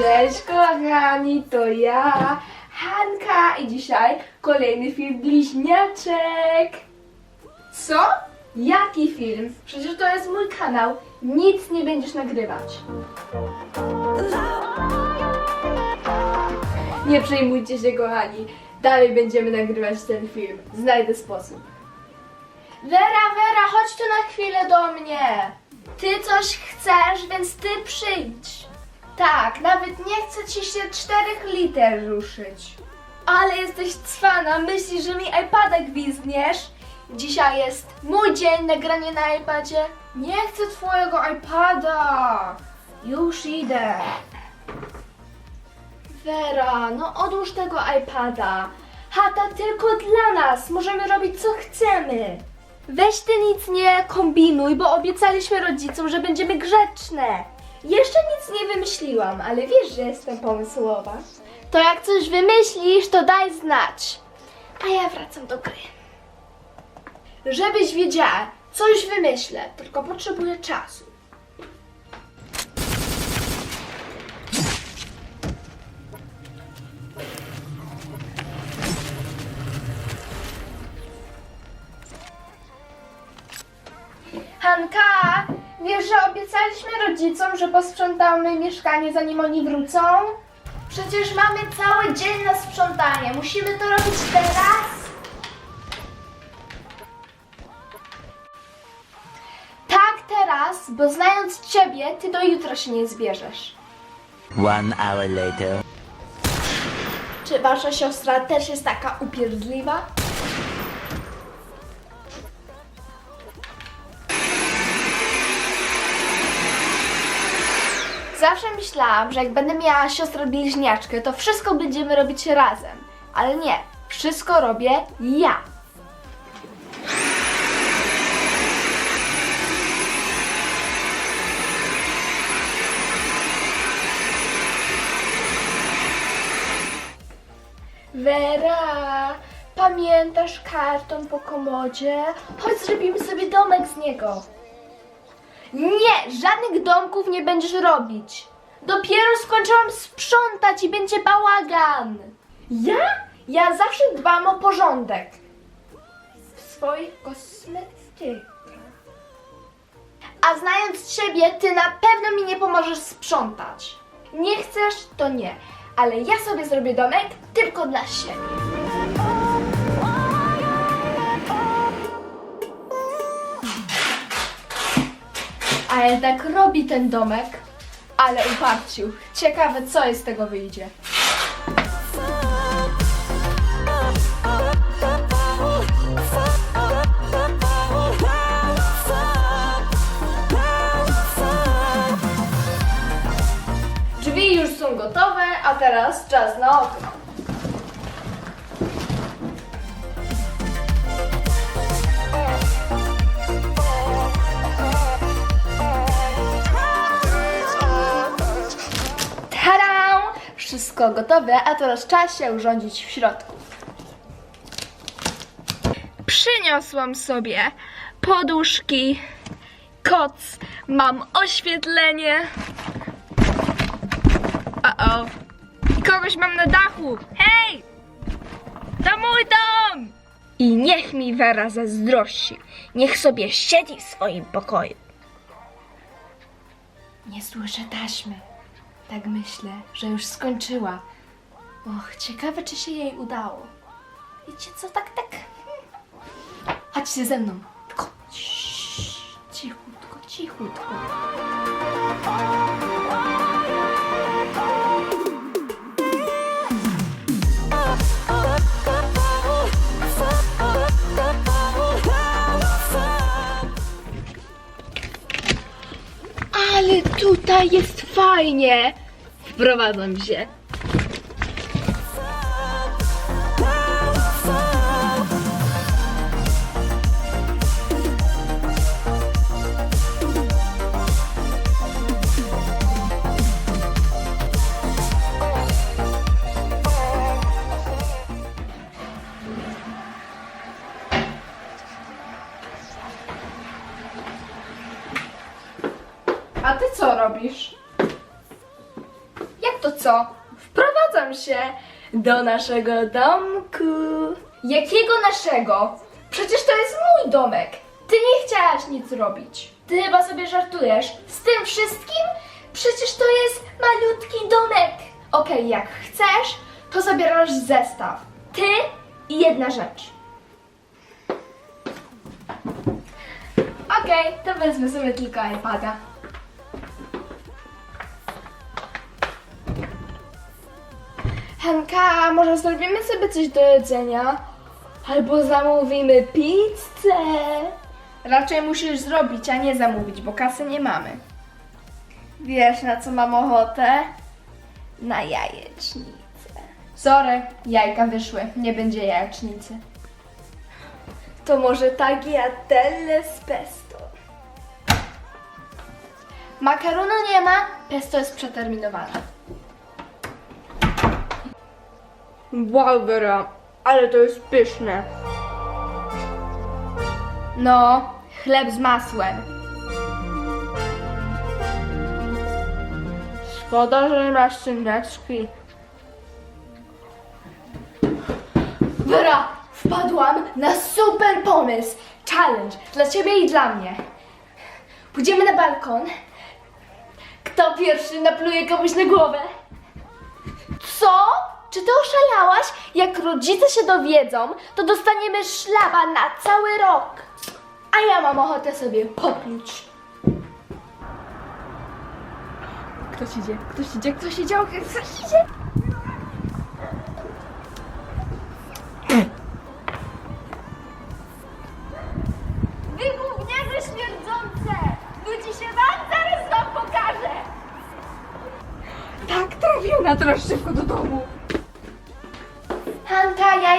Cześć kochani, to ja, Hanka i dzisiaj kolejny film Bliźniaczek. Co? Jaki film? Przecież to jest mój kanał. Nic nie będziesz nagrywać. Nie przejmujcie się kochani. Dalej będziemy nagrywać ten film. Znajdę sposób. Wera, Wera, chodź tu na chwilę do mnie. Ty coś chcesz, więc ty przyjdź. Tak, nawet nie chcę ci się czterech liter ruszyć. Ale jesteś cwana, myślisz, że mi iPada gwizdniesz? Dzisiaj jest mój dzień, nagranie na iPadzie. Nie chcę twojego iPada. Już idę. Wera, no odłóż tego iPada. Chata tylko dla nas, możemy robić co chcemy. Weź ty nic nie kombinuj, bo obiecaliśmy rodzicom, że będziemy grzeczne. Jeszcze nic nie wymyśliłam, ale wiesz, że jestem pomysłowa. To jak coś wymyślisz, to daj znać. A ja wracam do gry. Żebyś wiedziała, coś wymyślę, tylko potrzebuję czasu. Hanka, wiesz, że obiecaliśmy rodzicom, że posprzątamy mieszkanie zanim oni wrócą? Przecież mamy cały dzień na sprzątanie. Musimy to robić teraz? Tak, teraz, bo znając ciebie, ty do jutra się nie zbierzesz. One hour later. Czy wasza siostra też jest taka upierdliwa? Zawsze myślałam, że jak będę miała siostrę bliźniaczkę, to wszystko będziemy robić razem. Ale nie, wszystko robię ja. Wera, pamiętasz karton po komodzie? Chodź zrobimy sobie domek z niego. Nie, żadnych domków nie będziesz robić. Dopiero skończyłam sprzątać i będzie bałagan. Ja? Ja zawsze dbam o porządek. W swoich kosmetykach. A znając ciebie, ty na pewno mi nie pomożesz sprzątać. Nie chcesz, to nie. Ale ja sobie zrobię domek tylko dla siebie. A jednak robi ten domek, ale uparciu. Ciekawe, co z tego wyjdzie. Drzwi już są gotowe, a teraz czas na okno. Wszystko gotowe, a teraz czas się urządzić w środku. Przyniosłam sobie poduszki, koc, mam oświetlenie. O-o. I kogoś mam na dachu. Hej! To mój dom! I niech mi Wera zazdrości. Niech sobie siedzi w swoim pokoju. Nie słyszę taśmy. Tak myślę, że już skończyła. Och, ciekawe, czy się jej udało. Wiecie co, tak, tak. Chodźcie ze mną. Tylko ciii, cichutko, cichutko. Ale tutaj jest fajnie. Wprowadzam się. A ty co robisz? To co? Wprowadzam się do naszego domku. Jakiego naszego? Przecież to jest mój domek. Ty nie chciałaś nic robić. Ty chyba sobie żartujesz. Z tym wszystkim? Przecież to jest malutki domek. Okej, jak chcesz, to zabierasz zestaw. Ty i jedna rzecz. Okej, to wezmę sobie tylko iPada. Hanka, może zrobimy sobie coś do jedzenia? Albo zamówimy pizzę? Raczej musisz zrobić, a nie zamówić, bo kasy nie mamy. Wiesz, na co mam ochotę? Na jajecznicę. Sorry, jajka wyszły, nie będzie jajecznicy. To może tagliatelle z pesto. Makaronu nie ma, pesto jest przeterminowane. Wow, Vera, ale to jest pyszne. No, chleb z masłem. Szkoda, że nie masz szyneczki. Vera, wpadłam na super pomysł. Challenge dla ciebie i dla mnie. Pójdziemy na balkon. Kto pierwszy napluje komuś na głowę? Co? Czy ty oszalałaś? Jak rodzice się dowiedzą, to dostaniemy szlaba na cały rok. A ja mam ochotę sobie popluć. Ktoś idzie, ktoś idzie, ktoś idzie, ktoś idzie.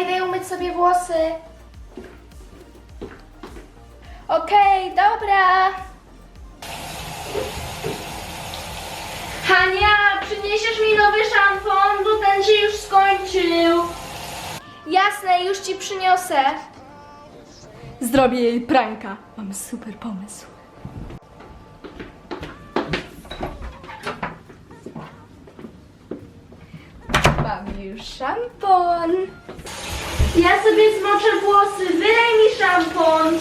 Idę umyć sobie włosy. Okej, dobra. Hania, przyniesiesz mi nowy szampon, bo ten się już skończył. Jasne, już ci przyniosę. Zrobię jej pranka. Mam super pomysł. Mam już szampon. Ja sobie zmoczę włosy, wylej mi szampon.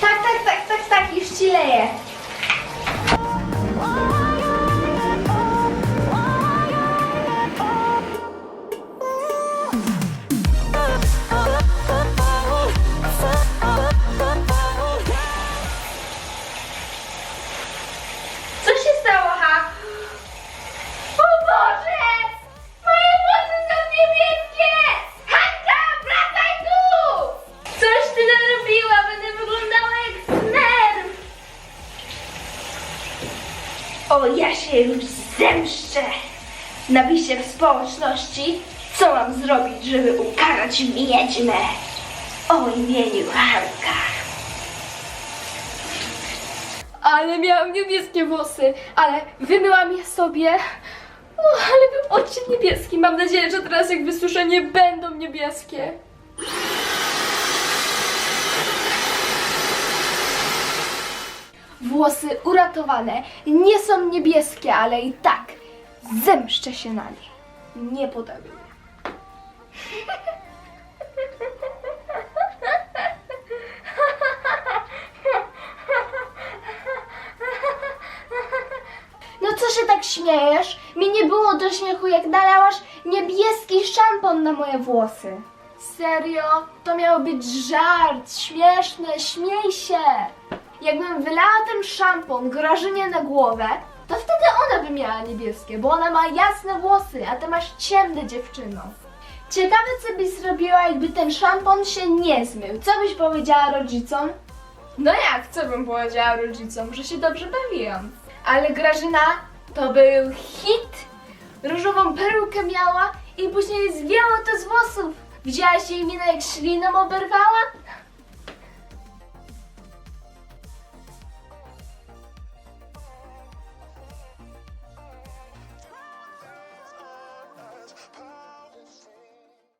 Tak, tak, tak, tak, tak, już ci leję. Zemszczę! Napiszcie w społeczności, co mam zrobić, żeby ukarać wiedźmę o imieniu Hanka. Ale miałam niebieskie włosy, ale wymyłam je sobie. O, ale był odcień niebieski. Mam nadzieję, że teraz jak wysuszę nie będą niebieskie. Włosy uratowane. Nie są niebieskie, ale i tak zemszczę się na nie. Nie mnie. No co się tak śmiejesz? Mi nie było do śmiechu, jak nalałaś niebieski szampon na moje włosy. Serio? To miał być żart, śmieszne, śmiej się. Jakbym wylała ten szampon Grażynie na głowę, to wtedy ona by miała niebieskie, bo ona ma jasne włosy, a ty masz ciemne dziewczyno. Ciekawe, co byś zrobiła, jakby ten szampon się nie zmył. Co byś powiedziała rodzicom? No jak, co bym powiedziała rodzicom, że się dobrze bawiłam. Ale Grażyna to był hit. Różową perukę miała i później zwiało to z włosów. Widziałaś jej minę jak śliną oberwała?